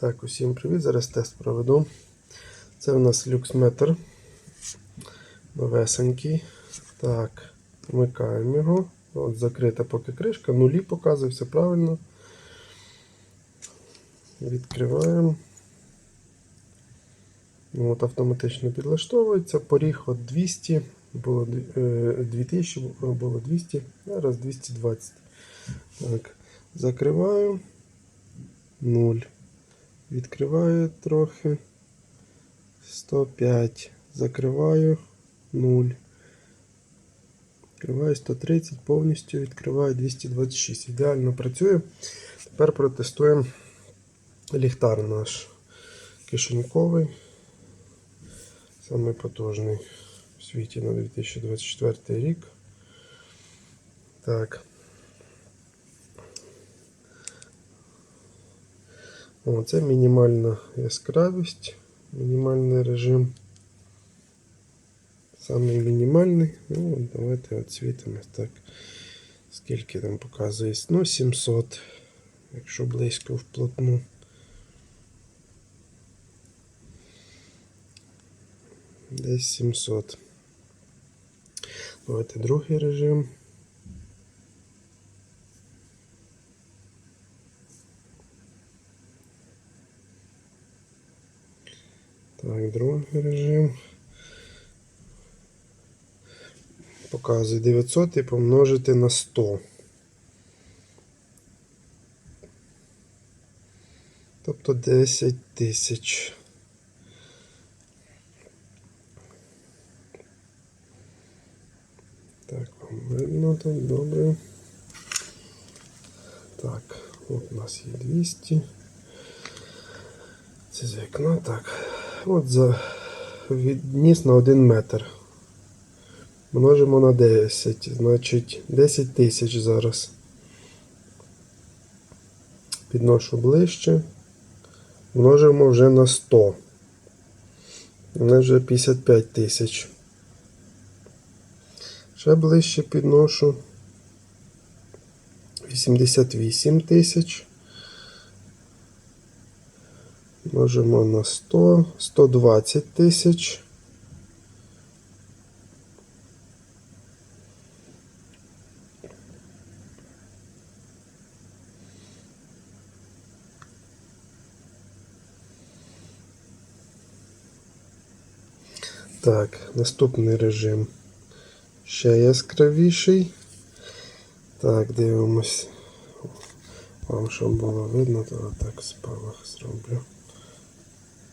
Так, усім привіт. Зараз тест проведу. Це у нас люксметр. Новесенький. Так, вмикаємо його. От закрита поки кришка, нулі показує, все правильно. Відкриваємо. От, автоматично підлаштовується. Поріг от 200, було е, 2000, було 200, зараз 220. Так, закриваю. 0. Відкриваю трохи. 105. Закриваю 0. Відкриваю 130, повністю відкриваю 226. Ідеально працює. Тепер протестуємо ліхтар наш кишеньковий. Самий потужний в світі на 2024 рік. Так. О, це мінімальна яскравість, мінімальний режим. Самий мінімальний. Ну, давайте оцвітимо так. Скільки там показує? Ну, 700, якщо близько вплотну. Десь 700. Давайте другий режим. Так, другий режим. Показує 900 і помножити на 100. Тобто 10 тисяч. Так, вам видно тут добре. Так, от у нас є 200. Це з вікна, так. От за відніс на 1 метр. Множимо на 10, значить 10 тисяч зараз. Підношу ближче. Множимо вже на 100. У нас вже 55 тисяч. Ще ближче підношу. 88 тисяч. Множимо на 100, 120 тисяч. Так, наступний режим. Ще яскравіший. Так, дивимось. Вам щоб було видно, то так спалах зроблю.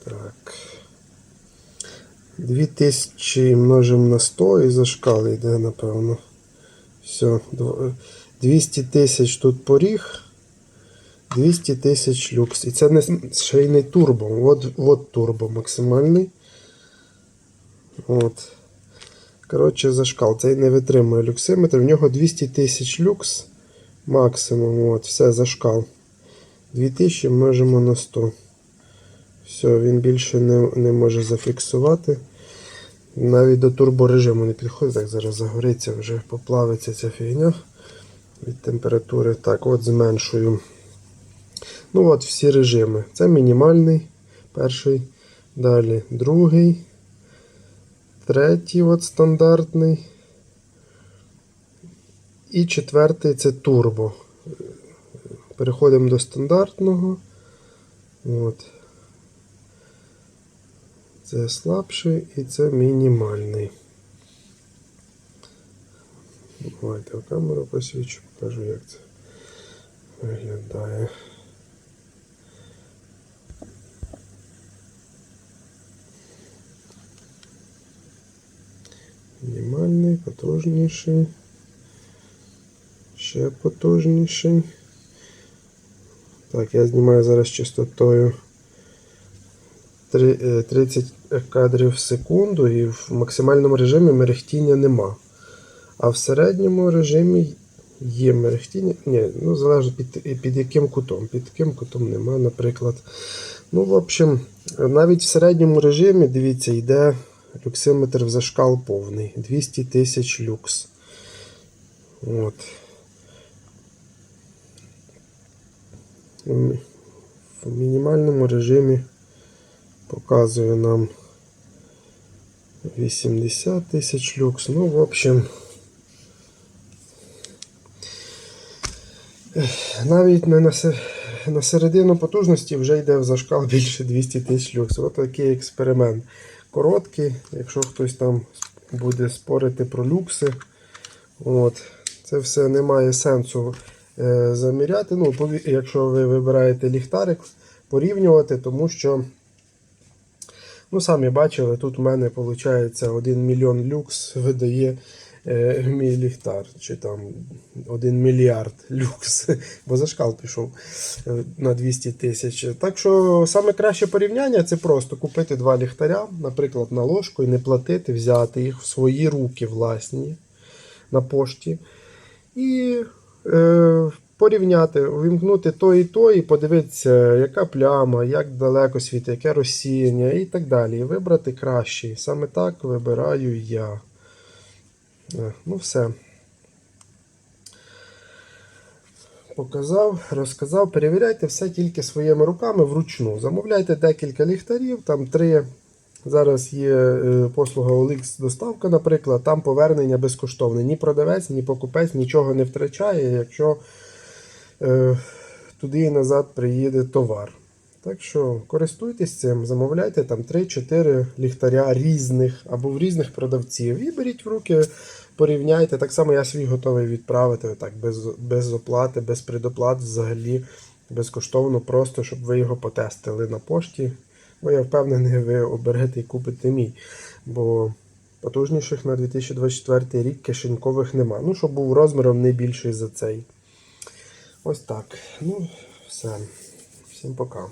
Так. 2000 множимо на 100 і за шкали йде, напевно. Все. 200 тисяч тут поріг. 200 тисяч люкс. І це не ще й не турбо. От, от турбо максимальний. От. Коротше, зашкал. Цей не витримує люксиметр. В нього 200 тисяч люкс максимум. От, все, зашкал. 2000 множимо на 100. Все, він більше не, не може зафіксувати. Навіть до турборежиму не підходить. Так, зараз загориться, вже поплавиться ця фігня від температури. Так, от зменшую. Ну от всі режими. Це мінімальний перший. Далі другий. Третій от стандартний. І четвертий це турбо. Переходимо до стандартного. От. Це слабший і це мінімальний. Давайте в камеру посвічу, покажу, як це виглядає. Мінімальний, потужніший. Ще потужніший. Так, я знімаю зараз е, 30 кадрів в секунду і в максимальному режимі мерехтіння нема. А в середньому режимі є мерехтіння. Ні, ну залежить під, під яким кутом. Під яким кутом нема, наприклад. Ну, в общем, навіть в середньому режимі, дивіться, йде люксиметр в зашкал повний. 200 тисяч люкс. От. В мінімальному режимі показує нам 80 тисяч люкс. Ну, в общем, навіть не на, середину потужності вже йде в зашкал більше 200 тисяч люкс. Ось такий експеримент. Короткий, якщо хтось там буде спорити про люкси. От, це все не має сенсу е, заміряти. Ну, якщо ви вибираєте ліхтарик, порівнювати, тому що, ну, самі бачили, тут у мене виходить 1 мільйон люкс видає е, мій ліхтар, чи там 1 мільярд люкс, бо зашкал пішов е, на 200 тисяч. Так що саме краще порівняння це просто купити два ліхтаря, наприклад, на ложку і не платити, взяти їх в свої руки власні на пошті. І е, порівняти, увімкнути то і то, і подивитися, яка пляма, як далеко світить, яке розсіяння і так далі. Вибрати кращий. Саме так вибираю я. Е, Ну, все. Показав, розказав, перевіряйте все тільки своїми руками вручну. Замовляйте декілька ліхтарів, там три. Зараз є е, послуга OLX доставка, наприклад, там повернення безкоштовне. Ні продавець, ні покупець нічого не втрачає, якщо туди і назад приїде товар. Так що користуйтесь цим, замовляйте там 3-4 ліхтаря різних або в різних продавців. І беріть в руки, порівняйте. Так само я свій готовий відправити так, без, без оплати, без предоплат взагалі безкоштовно, просто щоб ви його потестили на пошті. Бо я впевнений, ви оберете і купите мій. Бо потужніших на 2024 рік кишенькових нема. Ну, щоб був розміром не більший за цей. Ось так. Ну, все. Всім пока.